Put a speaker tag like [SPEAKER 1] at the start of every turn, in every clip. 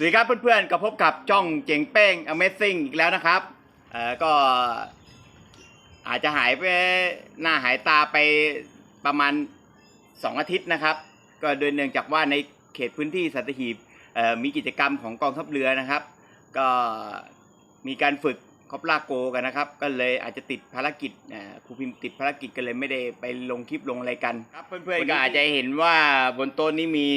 [SPEAKER 1] สวัสดีครับเพื่อนๆกับพบกับจ้องเจ๋งเป้ง Amazing อีกแล้วนะครับเอ่อก็อาจจะหายไปหน้าหายตาไปประมาณ 2 อาทิตย์นะครับ ก็โดยเนื่องจากว่าในเขตพื้นที่สัตหีบเอ่อมีกิจกรรมของกองทัพเรือนะครับ ก็มีการฝึกคอปลาโกกันนะครับ ก็เลยอาจจะติดภารกิจเอ่อครูพิมพ์ติดภารกิจก็เลยไม่ได้ไปลงคลิปลงอะไรกันครับเพื่อนๆก็อาจจะเห็นว่าบนโต๊ะนี้มี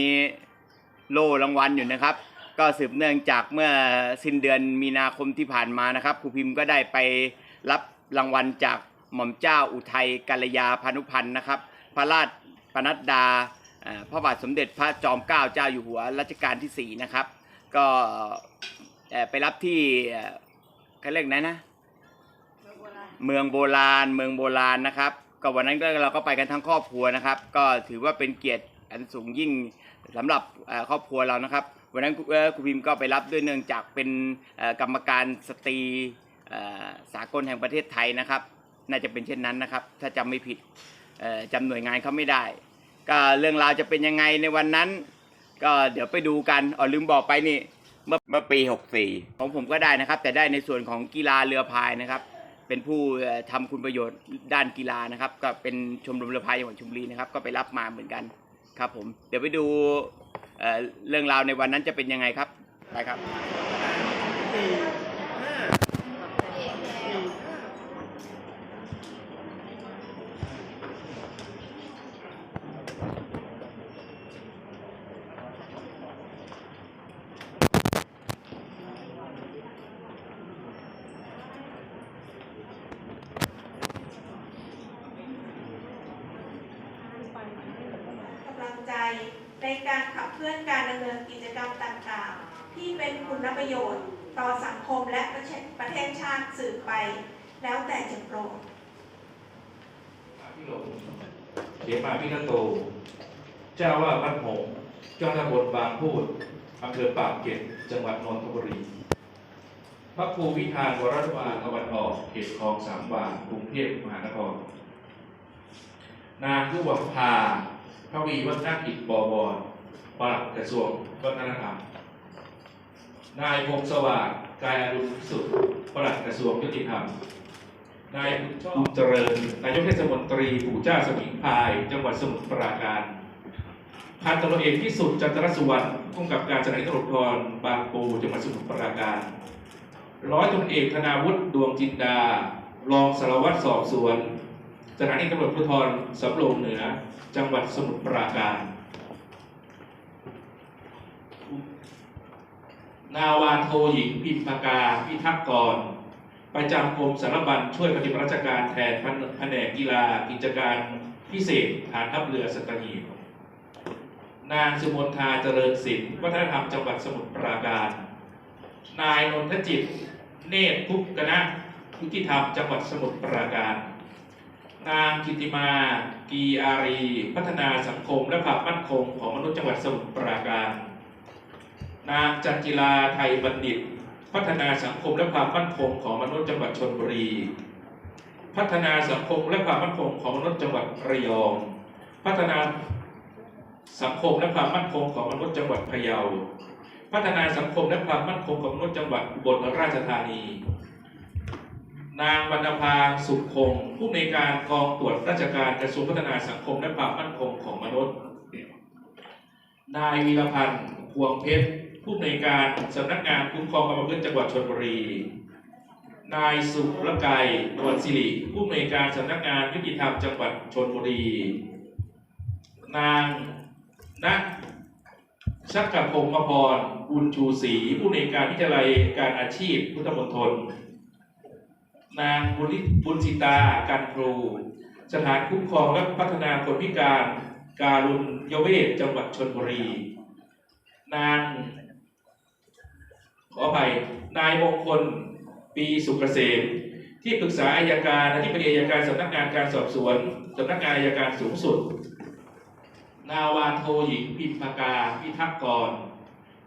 [SPEAKER 1] โล่รางวัลอยู่นะครับ ก็สืบเนื่องจากเมื่อสิ้นเดือนมีนาคมที่ผ่านมานะครับครูพิมพ์ก็ได้ไปรับรางวัลจากหม่อมเจ้าอุทัยกัลยาพานุพันธ์นะครับ พระราชปนัดดาพระบาทสมเด็จพระจอมเกล้าเจ้าอยู่หัวรัชกาลที่4นะครับ ก็ไปรับที่เอ่อเขาเรียกนะนะเมืองโบราณเมืองโบราณนะครับ ก็วันนั้นเราก็ไปกันทั้งครอบครัวนะครับ ก็ถือว่าเป็นเกียรติอันสูงยิ่ง สำหรับครอบครัวเรานะครับ วันนั้นครูพิมพ์ก็ไปรับด้วยเนื่องจากเป็นกรรมการสตรีสากลแห่งประเทศไทยนะครับ น่าจะเป็นเช่นนั้นนะครับ ถ้าจำไม่ผิดจำหน่วยงานเขาไม่ได้ ก็เรื่องราวจะเป็นยังไงในวันนั้น ก็เดี๋ยวไปดูกันอ๋อลืมบอกไปนี่เมื่อเมื่อปี 64 ของผมก็ได้นะครับ แต่ได้ในส่วนของกีฬาเรือพายนะครับ เป็นผู้เอ่อทำคุณประโยชน์ด้านกีฬานะครับ ก็เป็นชมรมเรือพายจังหวัดชลบุรีนะครับ ก็ไปรับมาเหมือนกัน ครับผม เดี๋ยวไปดูเรื่องราวในวันนั้นจะเป็นยังไงครับ ไปครับ
[SPEAKER 2] ใจในการขับเคลื่อนการดำเนินกิจกรรมต่างๆ ที่เป็นคุณประโยชน์ต่อสังคมและประเทศประเทศชาติสืบไป แล้วแต่จะโปรด
[SPEAKER 3] พิหลงเขมาพิทัโต เจ้าว่าวัดหงเจ้าตำบลบางพูดอำเภอปากเกร็ดจังหวัดนนทบุรี พระครูวิธานวรวานตะวันออก เขตคลองสามวานกรุงเทพมหานคร นางยุวภา พวีวัฒนกิจบวรปลัดกระทรวงวัฒนธรรม นายพงศ์สวัสดิ์กายอรุณสุทธิ์ปลัดกระทรวงยุติธรรม นายบุญชอบเจริญ นายกเทศมนตรีปู่เจ้าสมิงพาย จังหวัดสมุทรปราการ พันตำรวจเอกพิสุทธิ์จันทรสุวรรณผู้กำกับการสถานีตำรวจภูธรบางปูจังหวัดสมุทรปราการ ร้อยตำรวจเอกธนาวุฒิดวงจินดา รองสารวัตรสอบสวน สถานีตำรวจภูธรสำโรงเหนือ จังหวัดสมุทรปราการ นาวานโทหญิงพิมพากาพิทักษ์กร ประจำกรมสารบัญช่วยปฏิบัติราชการแทนแผนกกีฬากิจการพิเศษฐานทัพเรือสัตหีบนางสุมนทาเจริญศิลป์วัฒนธรรมจังหวัดสมุทรปราการ นายนนทจิต เนตรพุกกนะยุติธรรมจังหวัดสมุทรปราการ นางกิติมากีอารี พัฒนาสังคมและความมั่นคงของมนุษย์จังหวัดสมุทรปราการ นางจันจิลาไทยบัณฑิต พัฒนาสังคมและความมั่นคงของมนุษย์จังหวัดชนบุรี พัฒนาสังคมและความมั่นคงของมนุษย์จังหวัดระยอง พัฒนาสังคมและความมั่นคงของมนุษย์จังหวัดพะเยา พัฒนาสังคมและความมั่นคงของมนุษย์จังหวัดอุบลราชธานี นางวรรณภาสุขคง ผู้ในการกองตรวจราชการกระทรวงพัฒนาสังคมและความมั่นคงของมนุษย์ นายวีรพันธ์พวงเพชร ผู้ในการสำนักงานคุ้มครองความประพฤติจังหวัดชลบุรี นายสุรกายนวลศิริ ผู้ในการสำนักงานยุติธรรมจังหวัดชลบุรี นางณชักกพงมพรบุญชูศรีผู้ในการวิทยาลัยการอาชีพพุทธมณฑล นางบุริบุญสิตากันครูสถานคุ้มครองและพัฒนาคนพิการการุณยเวศจังหวัดชนบุรี นางขออภัยนายมงคลปีสุกเกษมที่ปรึกษาอายการอธิบดีอายการสำนักงานการสอบสวนสำนักงานอายการสูงสุด นาวาโทหญิงพิมพากาพิทักษ์กร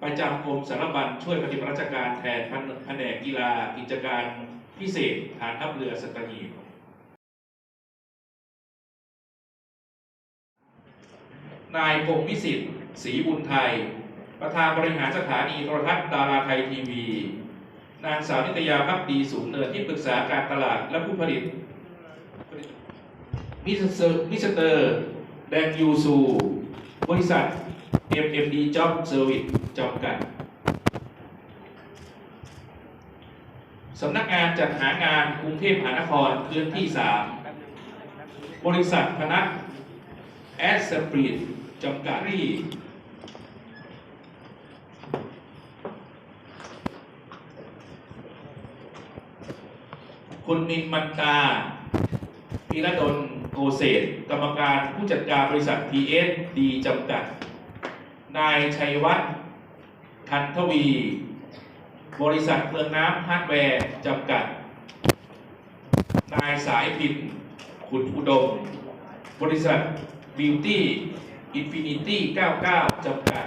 [SPEAKER 3] ประจำกรมสารบัญช่วยปฏิบัติราชการแทนแผนกกีฬากิจการ พิเศษฐานทัพเรือสัตหีบนายพงศ์วิสิทธิ์ศรีบุญไทย ประธานบริหารสถานีโทรทัศน์ดาราไทยทีวี นางสาวนิตยาพักดีสูงเนินที่ปรึกษาการตลาดและผู้ผลิต มิสเตอร์มิสเตอร์แดงยูซู บริษัท MMD Job Service จำกัด สำนักงานจัดหางานกรุงเทพมหานครพื้นที่ 3 บริษัทพนักแอสสปรีดจำกัดรีคุณนินมันตาพีระดลโกเศษกรรมการผู้จัดการบริษัท PS ดีจำกัด นายชัยวัฒน์ทันทวี บริษัทเมืองน้ำฮาร์ดแวร์จำกัด นายสายพินขุนอุดม บริษัท Beauty Infinity 99 จำกัด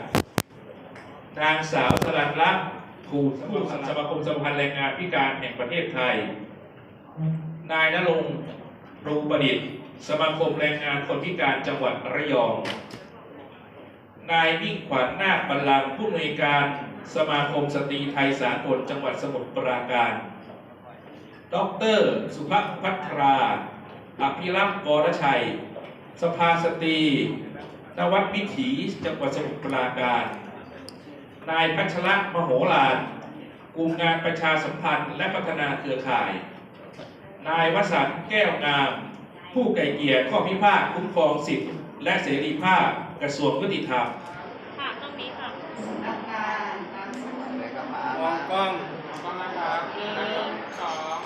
[SPEAKER 3] นางสาวสรันลักษณ์ภูผู้สมาคมสมาพันธ์แรงงานพิการแห่งประเทศไทย นายนรงค์รูประดิษฐ์ สมาคมแรงงานคนพิการจังหวัดระยอง นายมิ่งขวัญนาคบัลลังผู้อำนวยการ สมาคมสตรีไทยสากลจังหวัดสมุทรปราการ ดร สุภพัทรา อภิรักษ์กรชัย สภาสตรี นวัดวิถีจังหวัดสมุทรปราการ นายพัชระมโหฬารกลุ่มงานประชาสัมพันธ์และพัฒนาเครือข่าย นายวสันต์แก้วงาม ผู้ไก่เกลี่ยข้อพิพาทคุ้มครองสิทธิและเสรีภาพกระทรวงยุติธรรม
[SPEAKER 4] ค่ะตรงนี้ค่ะ
[SPEAKER 5] มองกล้อง
[SPEAKER 4] หนึ่งสอง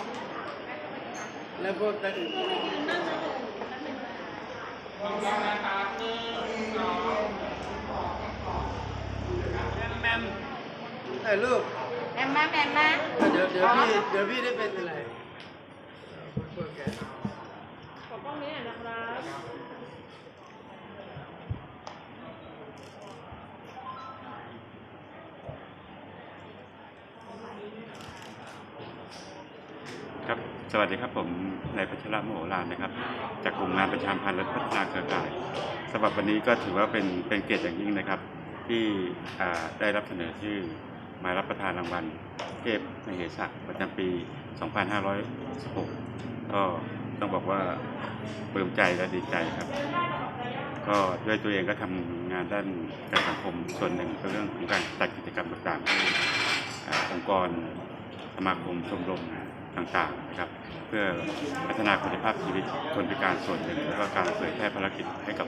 [SPEAKER 5] แล้วพวกท่านอื่น
[SPEAKER 4] มองกล้องนะครับหนึ่งสอง
[SPEAKER 5] แมมถ่ายรูป
[SPEAKER 6] แอมมาแอมมา
[SPEAKER 5] เดี๋ยวเดี๋ยวพี่เดี๋ยวพี่ได้เป็นอะไรพวกแก
[SPEAKER 4] ขอกล้องนี้หน่อยนะครับ
[SPEAKER 7] ครับ สวัสดีครับผมนายพัชระโมโหลานนะครับ จากกลุ่มงานประชามพันธ์และพัฒนาเครือข่ายสำหรับวันนี้ก็ถือว่าเป็นเป็นเกียรติอย่างยิ่งนะครับ ที่ได้รับเสนอชื่อมารับประทานรางวัลเทพมเหสักประจำปี 2516 ก็ต้องบอกว่าปลื้มใจและดีใจครับ ก็ด้วยตัวเองก็ทำงานด้านการสังคมส่วนหนึ่งก็เรื่องของการจัดกิจกรรมต่างๆให้อ่องค์กรสมาคมชมรมต่างๆนะครับ พื่อพัฒนาคุณภาพชีวิตคนพิการส่วนหนึ่งแล้วก็การเผยแพร่ภารกิจให้กับ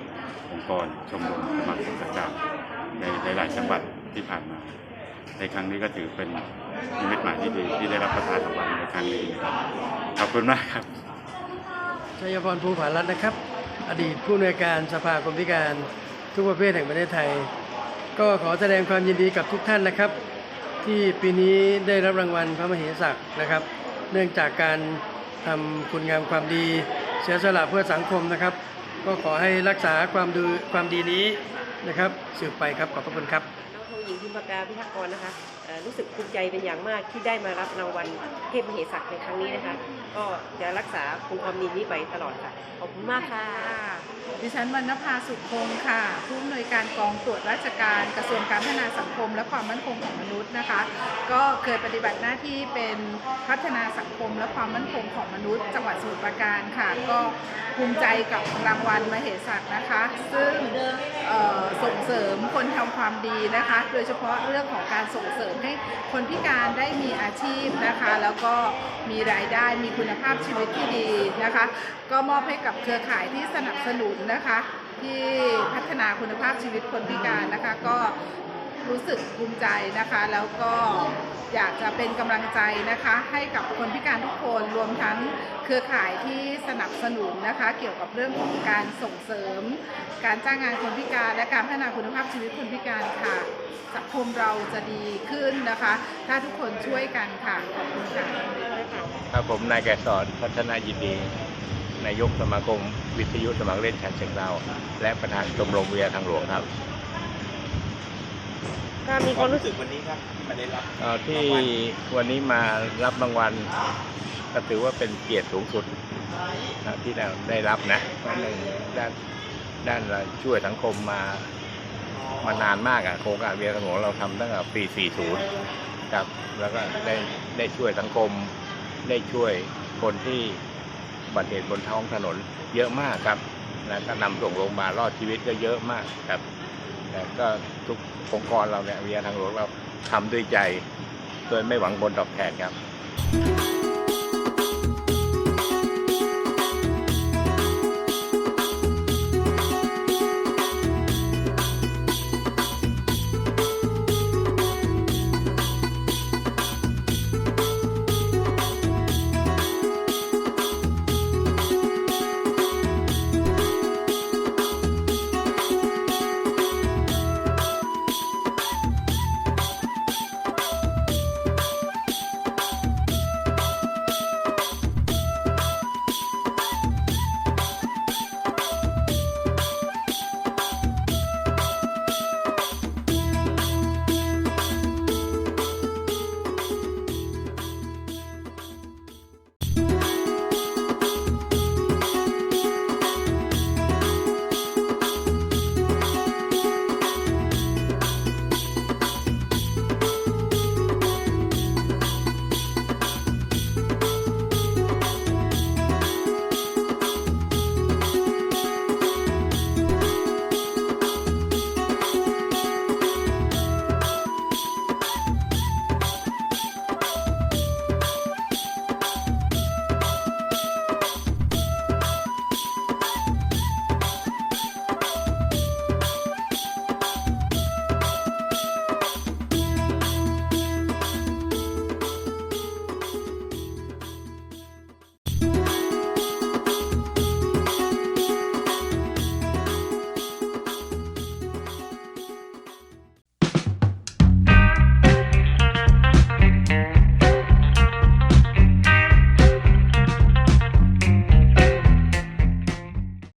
[SPEAKER 7] องค์กรชมรมสมาคมต่างๆในหลายๆจังหวัดที่ผ่านมา ในครั้งนี้ก็ถือเป็นนิมิตหมายที่ดีที่ได้รับประทานรางวัลในครั้งนี้นะครับขอบคุณมากครับ
[SPEAKER 5] ชัยพรภูผารัตน์นะครับ อดีตผู้อำนวยการสภาคนพิการทุกประเภทแห่งประเทศไทย ก็ขอแสดงความยินดีกับทุกท่านนะครับ ที่ปีนี้ได้รับรางวัลพระมเหศักดิ์นะครับ เนื่องจากการ ทำคุณงามความดี เสียสละเพื่อสังคมนะครับ ก็ขอให้รักษาความดีความดีนี้นะครับสืบไปครับขอบพระคุณครับ
[SPEAKER 8] น้องหญิงพิมพากาพิทักษ์กรนะคะ รู้สึกภูมิใจเป็นอย่างมากที่ได้มารับรางวัลเทพมเหสักในครั้งนี้นะคะ ก็จะรักษาคุณความดีนี้ไปตลอดค่ะ ขอบคุณมากค่ะ
[SPEAKER 9] ดิฉันวรรณภาสุขคงค่ะ ผู้อำนวยการกองตรวจราชการกระทรวงการพัฒนาสังคม และความมั่นคงของมนุษย์นะคะ ก็เคยปฏิบัติหน้าที่เป็นพัฒนาสังคม และความมั่นคงของมนุษย์ จังหวัดสมุทรปราการค่ะ ก็ภูมิใจกับรางวัลมเหสักนะคะ ซึ่งส่งเสริมคนทำความดีนะคะ โดยเฉพาะเรื่องของการส่งเสริมให้คนพิการได้มีอาชีพนะคะ แล้วก็มีรายได้มีคุณภาพชีวิตที่ดีนะคะ ก็มอบให้กับเครือข่ายที่สนับสนุนนะคะ ที่พัฒนาคุณภาพชีวิตคนพิการนะคะ ก็ รู้สึกภูมิใจนะคะ แล้วก็อยากจะเป็นกำลังใจนะคะ ให้กับคนพิการทุกคนรวมทั้งเครือข่ายที่สนับสนุนนะคะ เกี่ยวกับเรื่องของการส่งเสริม การจ้างงานคนพิการ และการพัฒนาคุณภาพชีวิตคนพิการค่ะ สังคมเราจะดีขึ้นนะคะ ถ้าทุกคนช่วยกันค่ะขอบคุณค่ะ
[SPEAKER 10] ครับผมนายแกสอนพัฒนายินดีนายกสมาคม วิทยุสมัครเล่นชันเชียงดาวและประธานชมรมวิทยทางหลวงครับ
[SPEAKER 8] ถ้ามีความรู้สึก
[SPEAKER 10] เอ่อที่วันนี้มารับรางวัลก็ถือว่าเป็นเกียรติสูงสุดนะที่เราได้รับนะเพราะหนึ่งด้านด้านเราช่วยสังคมมามานานมากอะโครงการเวียทางหลวงเราทำตั้งแต่ปี 40 ครับ แล้วก็ได้ได้ช่วยสังคม ได้ช่วยคนที่อุบัติเหตุบนท้องถนนเยอะมากครับ แล้วก็นำส่งโรงพยาบาลรอดชีวิตก็เยอะมากครับ แต่ก็ทุกองค์กรเราเนี่ยเวียทางหลวงเราทำด้วยใจ โดยไม่หวังผลตอบแทนครับ